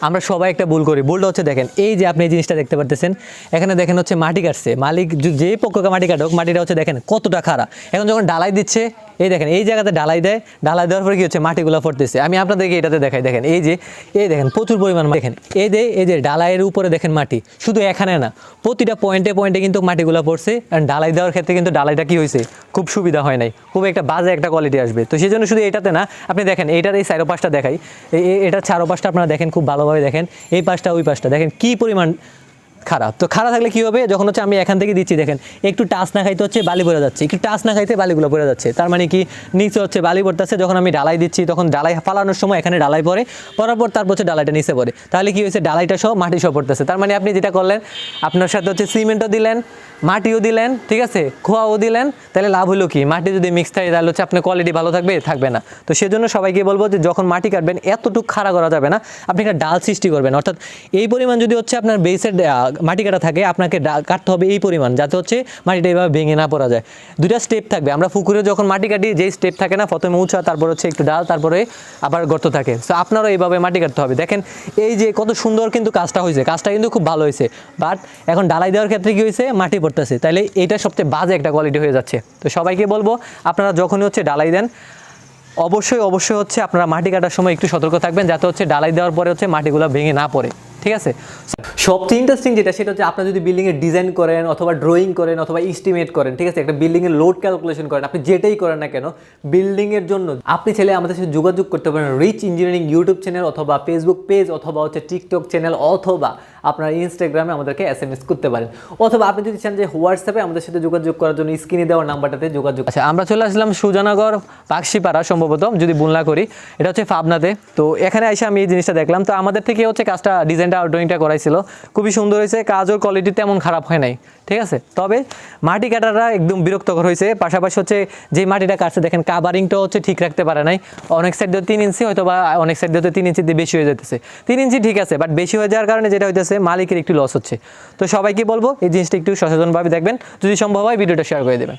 আমরা সবাই একটা ভুল করি। ভুলটা হচ্ছে দেখেন, এই যে আপনি এই জিনিসটা দেখতে পারতেছেন, এখানে দেখেন হচ্ছে মাটি কাটছে। মালিক যে- পক্ষকে মাটি কাটুক, মাটিটা হচ্ছে দেখেন কতটা খারাপ এখন যখন ডালাই দিচ্ছে এই দেখেন, এই জায়গাতে ঢালাই দেয়। ঢালাই দেওয়ার পরে কি হচ্ছে? মাটিগুলো পড়তেছে। আমি আপনাদেরকে এটাতে দেখাই। দেখেন, এই যে, এই দেখেন, প্রচুর পরিমাণ দেখেন, এই যে এই যে ডালাইয়ের উপরে দেখেন মাটি। শুধু এখানে না, প্রতিটা পয়েন্টে পয়েন্টে কিন্তু মাটিগুলো পড়ছে। আর ঢালাই দেওয়ার ক্ষেত্রে কিন্তু ডালাইটা কি হয়েছে? খুব সুবিধা হয় নাই। খুব একটা বাজে একটা কোয়ালিটি আসবে। তো সেই জন্য শুধু এটাতে না, আপনি দেখেন, এইটার এই চারো পাশটা দেখাই। এই- এই- এটার চারো পাশটা আপনারা দেখেন, খুব ভালোভাবে দেখেন। এই পাশটা, ওই পাশটা। দেখেন, কি পরিমাণ খারাপ। তো খারাপ থাকলে কি হবে? যখন হচ্ছে আমি এখান থেকে দিচ্ছি, দেখেন, একটু টাচ না খাইতে হচ্ছে, বালি পড়ে যাচ্ছে। একটু টাচ না খাইতে বালিগুলো পড়ে যাচ্ছে। তার মানে কি, নিচে হচ্ছে বালি পড়তেছে, যখন আমি ডালাই দিচ্ছি, তখন ডালাই ফালানোর সময় এখানে ডালাই পড়ে। পরার পর তারপর হচ্ছে ডালাইটা নিচে পড়ে। তাহলে কি হয়েছে? ডালাইটা সহ মাটি সহ পড়তেছে। তার মানে আপনি যেটা করলেন, আপনার সাথে হচ্ছে সিমেন্টও দিলেন, মাটিও দিলেন, ঠিক আছে? খোয়াও দিলেন। তাহলে লাভ হলো কি? মাটি যদি মিক্স থাকে, তাহলে হচ্ছে আপনার কোয়ালিটি ভালো থাকবে থাকবে না। তো সেজন্য সবাইকে বলব যে, যখন মাটি কাটবেন, এতটুকু খাড়া করা যাবে না। আপনি একটা ডাল সৃষ্টি করবেন। অর্থাৎ এই পরিমাণ যদি হচ্ছে আপনার বেসের মাটি কাটা থাকে, আপনাকে কাটতে হবে এই পরিমাণ, যাতে হচ্ছে মাটিটা এইভাবে ভেঙে না পড়া যায়। দুইটা স্টেপ থাকবে, আমরা পুকুরে যখন মাটি কাটি যেই স্টেপ থাকে না, প্রথমে উঁচা, তারপর হচ্ছে একটু ডাল, তারপরে আবার গর্ত থাকে। সো আপনারও এইভাবে মাটি কাটতে হবে। দেখেন, এই যে কত সুন্দর কিন্তু কাজটা হয়েছে, কাজটা কিন্তু খুব ভালো হয়েছে। বাট এখন ডালাই দেওয়ার ক্ষেত্রে কি হয়েছে? মাটি পড়তেছে। তাহলে এটা সবচেয়ে বাজে একটা কোয়ালিটি হয়ে যাচ্ছে। তো সবাইকে বলব, আপনারা যখনই হচ্ছে ডালাই দেন, অবশ্যই অবশ্যই হচ্ছে আপনারা মাটি কাটার সময় একটু সতর্ক থাকবেন, যাতে হচ্ছে ডালাই দেওয়ার পরে হচ্ছে মাটিগুলো ভেঙে না পড়ে। ঠিক আছে? সবচেয়ে ইন্টারেস্টিং যেটা, সেটা হচ্ছে আপনারা যদি বিল্ডিংয়ের ডিজাইন করেন অথবা ড্রয়িং করেন অথবা এস্টিমেট করেন, ঠিক আছে? একটা বিল্ডিংয়ের লোড ক্যালকুলেশন করেন, আপনি যেটাই করেন না কেন বিল্ডিংয়ের জন্য আপনি চাইলে আমাদের সাথে যোগাযোগ করতে পারেন রিচ ইঞ্জিনিয়ারিং ইউটিউব চ্যানেল অথবা ফেসবুক পেজ অথবা হচ্ছে টিকটক চ্যানেল অথবা আপনার ইনস্টাগ্রামে আমাদেরকে এস এম এস করতে পারেন। অথবা আপনি যদি চান যে হোয়াটসঅ্যাপে আমাদের সাথে যোগাযোগ করার জন্য স্ক্রিনে দেওয়ার নাম্বারটাতে যোগাযোগ আচ্ছা আমরা চলে আসলাম সুজানগর পাকশিপাড়া সম্ভবত, যদি না করি। এটা হচ্ছে ফাবনাতে। তো এখানে এসে আমি এই জিনিসটা দেখলাম। তো আমাদের থেকে হচ্ছে কাজটা ডিজাইনটা ড্রয়িংটা করাইছিল। খুবই সুন্দর হয়েছে, কাজও কোয়ালিটি তেমন খারাপ হয় নাই, ঠিক আছে? তবে মাটি কাটাটা একদম বিরক্তকর হয়েছে, পাশাপাশি হচ্ছে যে মাটিটা কাটছে, দেখেন কাভারিংটাও হচ্ছে ঠিক রাখতে পারে নাই। অনেক সাইড দিয়ে তিন ইঞ্চি হয়তো বা অনেক সাইড দিয়ে তিন ইঞ্চি দিয়ে বেশি হয়ে যেতেছে তিন ইঞ্চি ঠিক আছে বাট বেশি হয়ে যাওয়ার কারণে যেটা হইতেছে, মালিকের একটু লস হচ্ছে। তো সবাইকে বলব, এই জিনিসটা একটু সচেতনভাবে দেখবেন, যদি সম্ভব হয়, ভিডিওটা শেয়ার করে দেবেন।